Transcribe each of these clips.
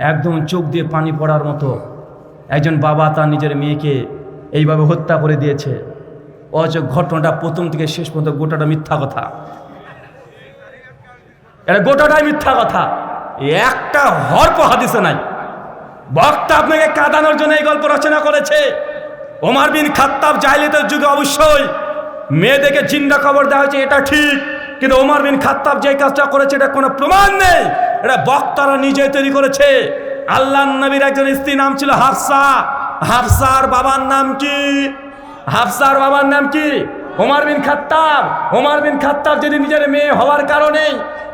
একদম চোখ দিয়ে পানি পড়ার মতো। একজন বাবা তার নিজের মেয়েকে এইভাবে হত্যা করে দিয়েছে। অথচ ঘটনাটা প্রথম থেকে শেষ পর্যন্ত গোটাটা মিথ্যা কথা। এটা গোটাটাই মিথ্যা কথা। একটা হরপ হাদিসে নাই। বক্তা আপনাকে কাঁদানোর জন্য এই গল্প রচনা করেছে। ওমার বিন খাত্তাব জাহিলিতের যুগে অবশ্যই মেয়েদেরকে জিন্দা খবর দেওয়া হয়েছে, এটা ঠিক। কিন্তু ওমার বিন খাত্তাব যে কাজটা করেছে, এটা কোনো প্রমাণ নেই। এটা বক্তারা নিজে তৈরি করেছে। আল্লাহ নবীর একজন স্ত্রী নাম ছিল হাফসা। হাফসার বাবার নাম কি? হাফসার বাবার নাম কি? ওমর বিন খাত্তাব ওমর বিন খাত্তাব যদি নিজের মেয়ে হওয়ার কারণে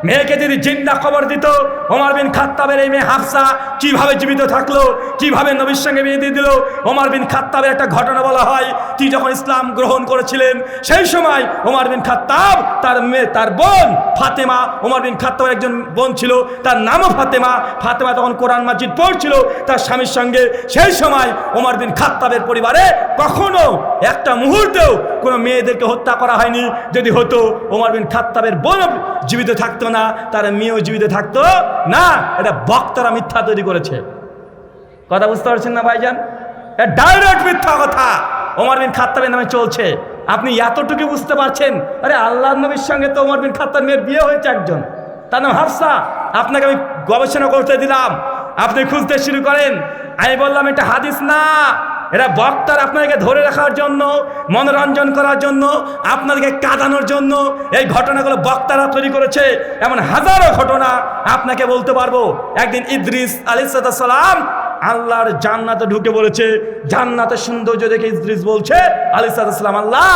মেয়েকে যদি জিন্দা খবর দিত ওমর বিন খাত্তাবের এই মেয়ে হাফসা কীভাবে জীবিত থাকল, কীভাবে নবীর সঙ্গে বিয়ে দিয়ে দিল ওমর বিন খাত্তাবের একটা ঘটনা বলা হয়, তিনি যখন ইসলাম গ্রহণ করেছিলেন, সেই সময় ওমর বিন খাত্তাব তার মেয়ে, তার বোন ফাতেমা ওমর বিন খাত্তাবের একজন বোন ছিল, তার নামও ফাতেমা ফাতেমা তখন কোরআন মাজিদ পড়ছিল, তার স্বামীর সঙ্গে সেই সময় ওমর বিন খাত্তাবের পরিবারে কখনো একটা মুহূর্তেও কোনো মেয়েদেরকে হত্যা করা হয়নি। যদি হতো, ওমর বিন খাত্তাবের বোন জীবিত থাকতো না, তার মেয়েও জীবিত থাকতো না। এটা বক্তারা মিথ্যা তৈরি করেছে। কথা বুঝতে পারছেন না ভাইজান? এটা ডাইরেক্ট মিথ্যা কথা। ওমর বিন খাত্তাবের নামে চলছে। আপনি এতটুকু বুঝতে পারছেন? আরে আল্লাহ নবীর সঙ্গে তো ওমর বিন খাত্তাব মেয়ের বিয়ে হয়েছে একজন। তার নাম হাফসা। আপনাকে আমি গবেষণা করতে দিলাম। আপনি খুঁজতে শুরু করেন। আমি বললাম, এটা হাদিস না। এরা বক্তার আপনাকে ধরে রাখার জন্য, মনোরঞ্জন করার জন্য, আপনাদেরকে কাঁদানোর জন্য এই ঘটনাগুলো বক্তারা তৈরি করেছে। এমন হাজারো ঘটনা আপনাকে বলতে পারব। একদিন ইদ্রিস আলিসালাম আল্লাহর জান্নাতে ঢুকে বলেছে, জান্নাতের সৌন্দর্য দেখে ইদ্রিস বলছে আলিসালাম আল্লাহ,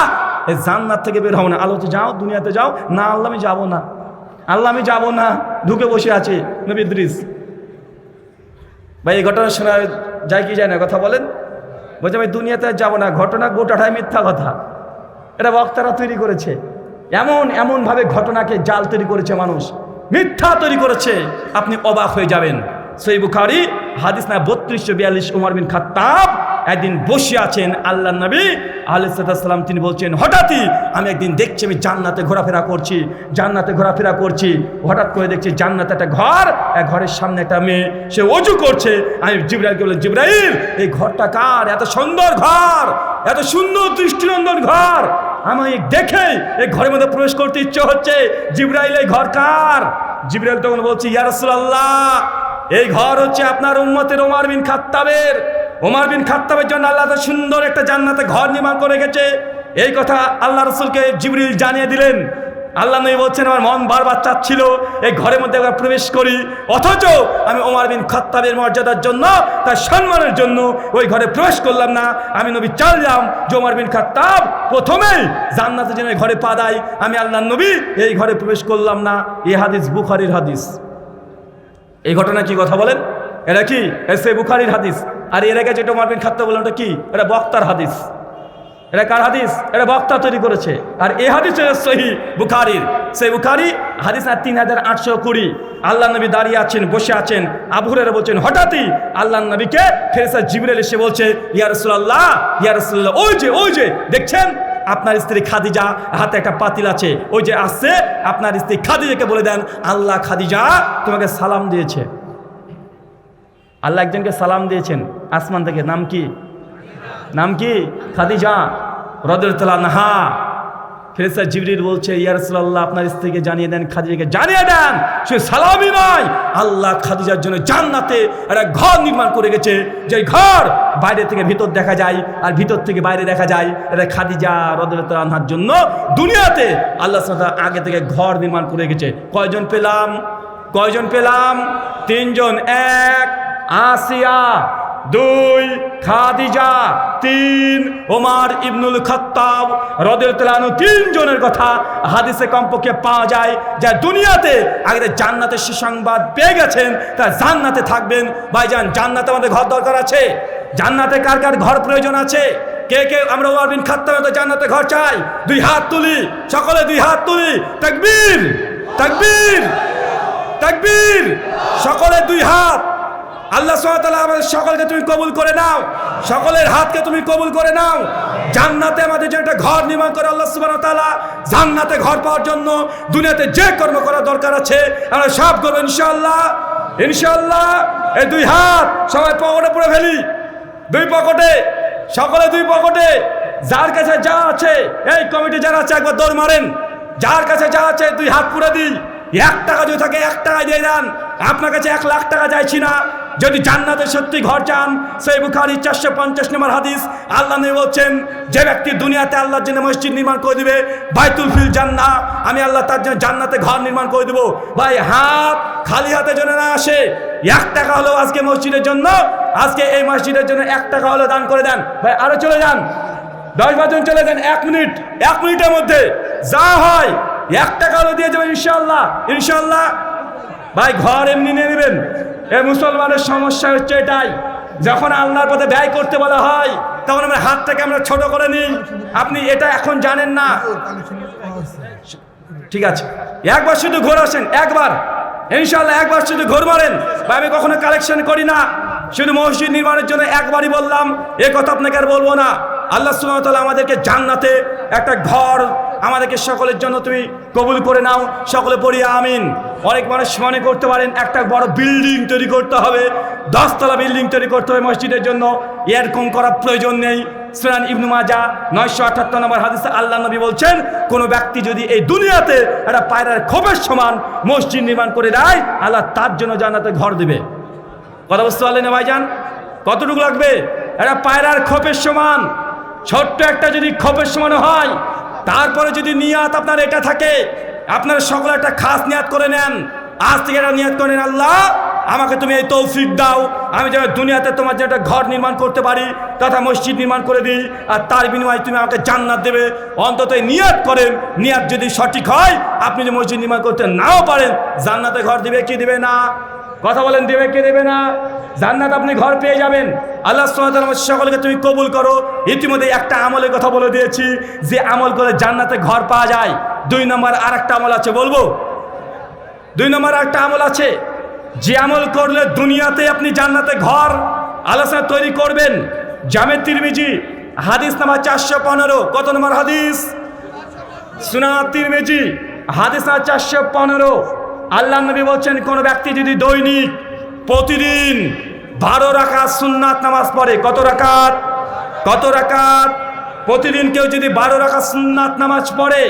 এই জান্নাত থেকে বের হব না। আলোতে যাও, দুনিয়াতে যাও। না, আল্লাহ, আমি যাব না। আল্লাহ, আমি যাব না। ঢুকে বসে আছে নবী ইদ্রিস। ভাই, এই ঘটনা শোনা যায় কি যায় না? কথা বলেন। বলছে, আমি দুনিয়াতে যাব না। ঘটনা গোটাটাই মিথ্যা কথা। এটা বক্তারা তৈরি করেছে। এমন এমনভাবে ঘটনাকে জাল তৈরি করেছে মানুষ। মিথ্যা তৈরি করেছে। আপনি অবাক হয়ে যাবেন। সেই বুখারি, হাদিস না বত্রিশশো বিয়াল্লিশ উমার বিন খাত্তাব একদিন বসে আছেন আল্লাহ নবী আলিসাল্লাম তিনি বলছেন, হঠাৎই আমি একদিন দেখছি আমি জান্নাতে ঘোরাফেরা করছি, জান্নাতে ঘোরাফেরা করছি, হঠাৎ করে দেখছি জান্নাতে একটা ঘর, এক ঘরের সামনে একটা মেয়ে, সে অজু করছে, আমি জিব্রাইলকে বললাম, জিব্রাইল, এই ঘরটা কার? এত সুন্দর ঘর, এত সুন্দর দৃষ্টিনন্দন ঘর আমি দেখে এই ঘরের মধ্যে প্রবেশ করতে ইচ্ছে হচ্ছে, জিব্রাইল, এই ঘর কার? জিব্রাইল তখন বলছি ইয়ারসুল্লাহ এই ঘর হচ্ছে আপনার উম্মতের ওমার বিন খাত্তাবের ওমার বিন খাত্তাবের জন্য আল্লাহ সুন্দর একটা জান্নাতে ঘর নির্মাণ করে গেছে এই কথা আল্লাহ রসুলকে জিবরিল জানিয়ে দিলেন। আল্লাহ নবী বলছেন, আমার মন বারবার চাচ্ছিল এই ঘরের মধ্যে একবার প্রবেশ করি। অথচ আমি ওমার বিন খত্তাবের মর্যাদার জন্য, তার সম্মানের জন্য ওই ঘরে প্রবেশ করলাম না। আমি নবী চাললাম যে ওমর বিন খত্তাব প্রথমেই জান্নাতে যেন ঘরে পা দেয়। আমি আল্লাহ নবী এই ঘরে প্রবেশ করলাম না। এ হাদিস বুখারির হাদিস। এই ঘটনা কি কথা বলেন? এটা কি? সে বুখারির হাদিস। আর এর আগে যেটা মারবিন খাত্তা বললাম ওটা কি? এটা বক্তার হাদিস। এটা কার হাদিস? এটা বক্তা তৈরি করেছে। আর এ হাদিস সহি বুখারির। সেই বুখারি, হাদিস আর তিন হাজার আটশো কুড়ি। আল্লাহ নবী দাঁড়িয়ে আছেন, বসে আছেন। আবুরেরা বলছেন, হঠাৎই আল্লাহ নবীকে ফেরেসা জিবরেল এসে বলছে ইয়ারসুল্লাহ ইয়ারসুল্লাহ ওই যে ওই যে, দেখছেন? আপনার স্ত্রী খাদিজা হাতে একটা পাতিল আছে, ওই যে আসছে, আপনার স্ত্রী খাদিজাকে বলে দেন, আল্লাহ খাদিজা তোমাকে সালাম দিয়েছে। আল্লাহ একজনকে সালাম দিয়েছেন আসমান থেকে। নাম কি? নাম কি? খাদিজা রদের তালা নাহা ফেরেসা জিবরির বলছে ইয়ারসুল্লাহ আপনার স্ত্রীকে জানিয়ে দেন, খাদিজাকে জানিয়ে দেন, সে সালামই নয় আল্লাহ খাদিজার জন্য জান্নাতে একটা ঘর নির্মাণ করে গেছে যে ঘর বাইরে থেকে ভিতর দেখা যায় আর ভিতর থেকে বাইরে দেখা যায়, এটা খাদিজা রদের আনহার জন্য দুনিয়াতে আল্লাহ সাল্লাহ আগে থেকে ঘর নির্মাণ করে গেছে কয়জন পেলাম? কয়জন পেলাম? তিনজন। এক আসিয়া দুই খাদিজা, তিন ওমার ইবনুল খত্তাব রদের তেলানু তিনজনের কথা হাদিসে কমপক্ষে পাওয়া যায় যা দুনিয়াতে আগে জান্নাতের সুসংবাদ পেয়ে গেছেন তা জান্নাতে থাকবেন। ভাইজান, জান্নাতে আমাদের ঘর দরকার আছে। জান্নাতে কার কার ঘর প্রয়োজন আছে? কে কে আমরা ওমার বিন খাত্তাবের জান্নাতে ঘর চাই? দুই হাত তুলি, সকলে দুই হাত তুলি। তাকবীর তাকবীর তাকবীর, সকলে দুই হাত। আল্লাহ আমাদের সকলকে তুমি কবুল করে নাও। সকলের হাতকে তুমি কবুল করে নাও। জান্নাতে আমাদের যে একটা ঘর নির্মাণ করে আল্লাহ সুবাহ তালা জান্নাতে ঘর পাওয়ার জন্য দুনিয়াতে যে কর্ম করা দরকার আছে, আমরা সব করব ইনশাল্লাহ ইনশাল্লাহ এই দুই হাত সবাই পকেটে পড়ে ফেলি। দুই পকেটে। সকলে দুই পকেটে। যার কাছে যা আছে, এই কমিটি যারা আছে, একবার দৌড় মারেন। যার কাছে যা আছে, দুই হাত পুরে দিই। এক টাকা যদি থাকে, এক টাকা দিয়ে দেন। আপনার কাছে এক লাখ টাকা চাইছি না। যদি জান্নাতে সত্যি ঘর চান, সেই বুখারি চারশো পঞ্চাশ নম্বর হাদিস, আল্লাহ নবী বলছেন, যে ব্যক্তি দুনিয়াতে আল্লাহর জন্য মসজিদ নির্মাণ করে দিবে, বাইতুল ফিল জান্না আমি আল্লাহ তার জন্য জান্নাতে ঘর নির্মাণ করে দেবো। ভাই, হাত খালি হাতে জন্য না আসে, এক টাকা হলো আজকে মসজিদের জন্য, আজকে এই মসজিদের জন্য এক টাকা হলো দান করে দেন। ভাই, আরও চলে যান। দশ বাজন চলে যান, এক মিনিট, এক মিনিটের মধ্যে যা হয়, এক টাকা হলো দিয়ে যাবেন ইনশাল্লাহ ইনশাল্লাহ ভাই, ঘর এমনি নিয়ে নেবেন। এ মুসলমানের সমস্যা হচ্ছে এটাই। যখন আল্লাহর পথে ব্যয় করতে বলা হয়, তখন আমরা হাতটাকে আমরা ছোট করে নিই। আপনি এটা এখন জানেন না। ঠিক আছে। একবার শুধু ঘোর আসেন, একবার। ইনশাল্লাহ একবার শুধু ঘোর মারেন। বা আমি কখনো কালেকশন করি না। শুধু মসজিদ নির্মাণের জন্য একবারই বললাম, এ কথা আপনাকে আর বলব না। আল্লাহ সুমতলা আমাদেরকে জান্নাতে একটা ঘর আমাদেরকে সকলের জন্য তুমি কবুল করে নাও, সকলে পড়ি আমিন। অনেক মানুষ মনে করতে পারেন একটা বড় বিল্ডিং তৈরি করতে হবে, দশতলা বিল্ডিং তৈরি করতে হবে মসজিদের জন্য। এরকম করার প্রয়োজন নেই। সুরান ইবনু মাজা নয়শো আঠাত্তর নম্বর হাদিসে আল্লাহ নবী বলছেন, কোনো ব্যক্তি যদি এই দুনিয়াতে একটা পায়রার খোপের সমান মসজিদ নির্মাণ করে দেয়, আল্লাহ তার জন্য জানাতে ঘর দেবে। কথা বুঝতে পারলেন ভাইজান? কতটুকু লাগবে? একটা পায়রার খোপের সমান, ছোট্ট একটা যদি খোপের সমান হয় তারপরে যদি নিয়াত আপনার এটা থাকে, আপনারা সকলে একটা খাস নিয়াত করে নেন। আজ থেকে একটা নিয়াত করে নেন, আল্লাহ, আমাকে তুমি এই তৌফিক দাও। আমি যেন দুনিয়াতে তোমার যে একটা ঘর নির্মাণ করতে পারি, তথা মসজিদ নির্মাণ করে দিই, আর তার বিনিময়ে তুমি আমাকে জান্নাত দেবে। অন্তত নিয়াত করেন, নিয়াত যদি সঠিক হয়, আপনি যে মসজিদ নির্মাণ করতে নাও পারেন জান্নাতে ঘর দিবে কি দিবে না? কথা বলেন, দেবে কে দেবে না? জান্নাত আপনি ঘর পেয়ে যাবেন। আল্লাহ সুবহানাহু সকলকে তুমি কবুল করো। ইতিমধ্যে একটা আমলের কথা বলে দিয়েছি, যে আমল করে জান্নাতে ঘর পাওয়া যায়। দুই নম্বর আর একটা আমল আছে, বলব? দুই নম্বর একটা আমল আছে, যে আমল করলে দুনিয়াতে আপনি জান্নাতে ঘর আলোচনা তৈরি করবেন। জামেদ তিরমিজি, হাদিস নাম্বার চারশো পনেরো। কত নম্বর হাদিস? সুনা তিরমিজি, হাদিস নাম্বার চারশো পনেরো। আল্লাহ নবী বলছেন, কোনো ব্যক্তি যদি দৈনিক, প্রতিদিন বারো রাকাত সুন্নাত নামাজ পড়ে, কত রাকাত? কত রাকাত? প্রতিদিন কেউ যদি বারো রাকাত সুন্নাত নামাজ পড়ে,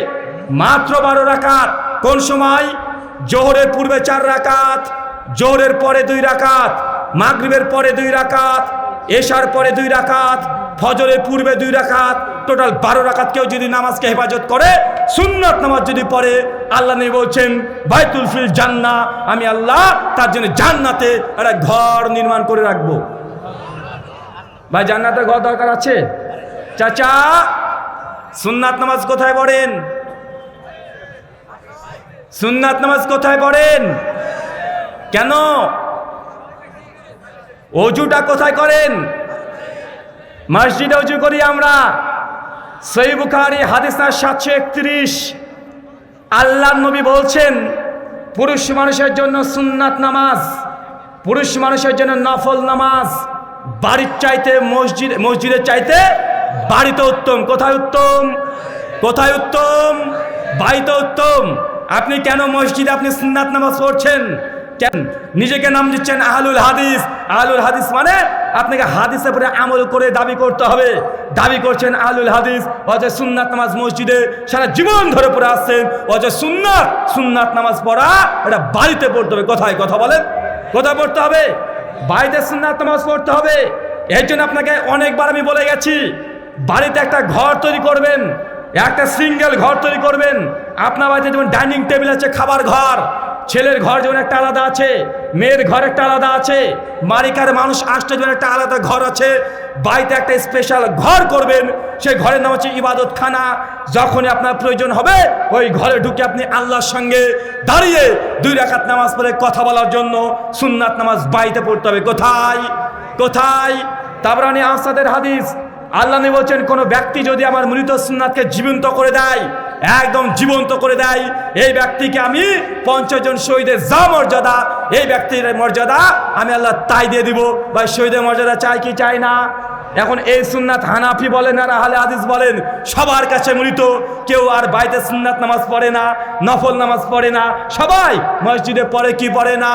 মাত্র বারো রাকাত, কোন সময়? জোহরের পূর্বে চার রাকাত, জোহরের পরে দুই রাকাত, মাগরিবের পরে দুই রাকাত, এশার পরে দুই রাকাত ফজরের পূর্বে দুই রাকাত, টোটাল বারো রাকাত কেউ যদি নামাজকে হেফাজত করে, সুন্নত নামাজ যদি পড়ে, আল্লাহ নেই বলছেন, বাইতুল ফিল জান্না আমি আল্লাহ তার জন্য জান্নাতে একটা ঘর নির্মাণ করে রাখব। ভাই, জান্নাতের ঘর দরকার আছে? চাচা, সুন্নাত নামাজ কোথায় পড়েন? সুন্নাত নামাজ কোথায় পড়েন? কেন? অজুটা কোথায় করেন? মসজিদে অজু করি আমরা। সই বুখারি, হাদিস সাতশো একত্রিশ। আল্লাহ নবী বলছেন, পুরুষ মানুষের জন্য সুন্নাত নামাজ, পুরুষ মানুষের জন্য নফল নামাজ, বাড়ির চাইতে মসজিদ, মসজিদের চাইতে বাড়িতে উত্তম। কোথায় উত্তম? কোথায় উত্তম? বাড়িতে উত্তম। আপনি কেন মসজিদে আপনি সুন্নাত নামাজ পড়ছেন? কেন? নিজেকে নাম দিচ্ছেন আহলুল হাদিস। আহলুল হাদিস মানে আপনাকে হাদিসের পরে আমল করে দাবি করতে হবে। দাবি করছেন আহলুল হাদিস অথচ সুন্নাত নামাজ মসজিদে সারা জীবন ধরে পড়ে আসছেন। অথচ সুন্নাত সুন্নাত নামাজ পড়া এটা বাড়িতে পড়তে হবে। কোথায় কথা বলেন। কোথায় পড়তে হবে? বাড়িতে সুন্নাত নামাজ পড়তে হবে। এই জন্য আপনাকে অনেকবার আমি বলে গেছি, বাড়িতে একটা ঘর তৈরি করবেন, একটা সিঙ্গেল ঘর তৈরি করবেন। আপনার বাড়িতে যেমন ডাইনিং টেবিল আছে, খাবার ঘর ছেলের ঘর যেমন একটা আলাদা আছে, মেয়ের ঘর একটা আলাদা আছে মারিকার মানুষ আসতে যেমন একটা আলাদা ঘর আছে, বাড়িতে একটা স্পেশাল ঘর করবেন, সেই ঘরের নাম হচ্ছে ইবাদত খানা যখনই আপনার প্রয়োজন হবে, ওই ঘরে ঢুকে আপনি আল্লাহর সঙ্গে দাঁড়িয়ে দুই রাকাত নামাজ পড়ে কথা বলার জন্য, সুন্নাত নামাজ বাড়িতে পড়তে হবে। কোথায়? কোথায়? তাবরানি আসাদের হাদিস। আল্লাহ বলছেন, কোনো ব্যক্তি যদি আমার মৃত সুন্নাতকে জীবন্ত করে দেয় একদম জীবন্ত করে দেয়। এই ব্যক্তিকে আমি পঞ্চাশ জন শহীদের যা মর্যাদা, এই ব্যক্তির মর্যাদা আমি আল্লাহ তাই দিয়ে দিব। বা শহীদের মর্যাদা চাই কি চাই না? এখন এই সুন্নাত হানাফি বলেন আর আহলে আদিস বলেন, সবার কাছে মৃত কেউ আর বাইতে সুন্নাত নামাজ পড়ে না, নফল নামাজ পড়ে না। সবাই মসজিদে পড়ে কি পড়ে না?